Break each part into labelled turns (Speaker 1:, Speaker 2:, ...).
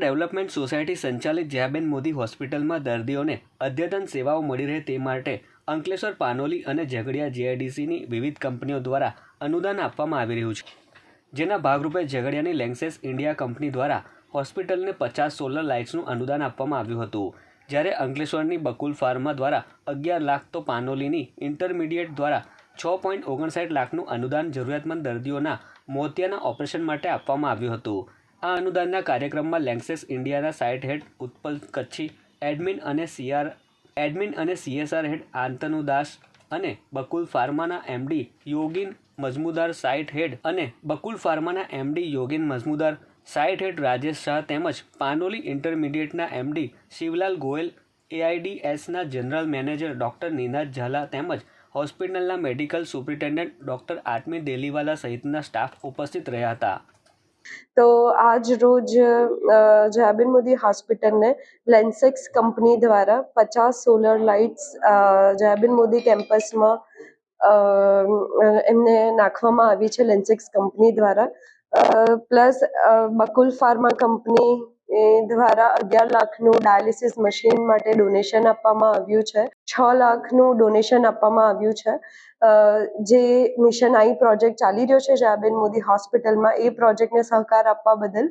Speaker 1: Development society સંચાલિત જયાબેન મોદી હોસ્પિટલમાં દર્દીઓને અદ્યતન સેવાઓ મળી રહે તે માટે અંકલેશ્વર, પાનોલી અને ઝઘડિયા જીઆઈડીસીની વિવિધ કંપનીઓ દ્વારા અનુદાન આપવામાં આવી રહ્યું છે. જેના ભાગરૂપે ઝઘડિયાની લેન્સેસ ઇન્ડિયા કંપની દ્વારા હોસ્પિટલને પચાસ સોલર લાઇટ્સનું અનુદાન આપવામાં આવ્યું હતું. જ્યારે અંકલેશ્વરની બકુલ ફાર્મા દ્વારા અગિયાર લાખ તો પાનોલીની ઇન્ટરમીડિયેટ દ્વારા છ પોઈન્ટ ઓગણસાઠ લાખનું અનુદાન જરૂરિયાતમંદ દર્દીઓના મોતિયાના ઓપરેશન માટે આપવામાં આવ્યું હતું. આ અનુદાનના કાર્યક્રમમાં લેન્સેસ ઇન્ડિયાના site head Utpal Kachchhi, admin અને સીઆર, એડમિન અને સીએસઆર હેડ આંતનુ દાસ અને Bakul ફાર્માના MD Yogin Majmudar site head અને Bakul ફાર્માના MD Yogin Majmudar site head Rajesh Shah તેમજ પાનોલી ઇન્ટરમીડિયેટના MD Shivlal Goyal એઆઈડીએસના general manager doctor Ninad Zala તેમજ હોસ્પિટલના medical superintendent doctor Atmi Deliwala સહિતના staff ઉપસ્થિત રહ્યા હતા.
Speaker 2: તો આજ રોજ જયાબેન મોદી હોસ્પિટલને લેન્સેક્સ કંપની દ્વારા પચાસ સોલર લાઇટ્સ જયાબેન મોદી કેમ્પસમાં એમને નાખવામાં આવી છે લેન્સેક્સ કંપની દ્વારા. પ્લસ બકુલ ફાર્મા કંપની એ દ્વારા અગિયાર લાખનું ડાયાલિસિસ મશીન માટે ડોનેશન આપવામાં આવ્યું છે. છ લાખનું ડોનેશન આપવામાં આવ્યું છે. જે મિશન આઈ પ્રોજેક્ટ ચાલી રહ્યો છે જયાબેન મોદી હોસ્પિટલમાં એ પ્રોજેક્ટને સહકાર આપવા બદલ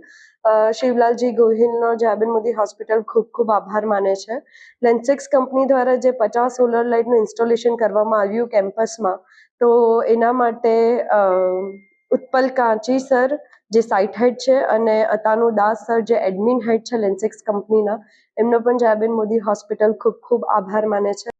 Speaker 2: શિવલાલજી ગોહિલનો જયાબેન મોદી હોસ્પિટલ ખૂબ ખૂબ આભાર માને છે. લેન્સેક્સ કંપની દ્વારા જે પચાસ સોલર લાઇટનું ઇન્સ્ટોલેશન કરવામાં આવ્યું કેમ્પસમાં તો એના માટે અ, ઉત્પલ કાંચી સર, જે સાઇટ હેડ છે, અને અતાનુ દાસ સર, જે એડમિન હેડ છે લેન્સેક્સ કંપનીના, એમનો પણ જયાબેન મોદી હોસ્પિટલ ખૂબ ખૂબ આભાર માને છે.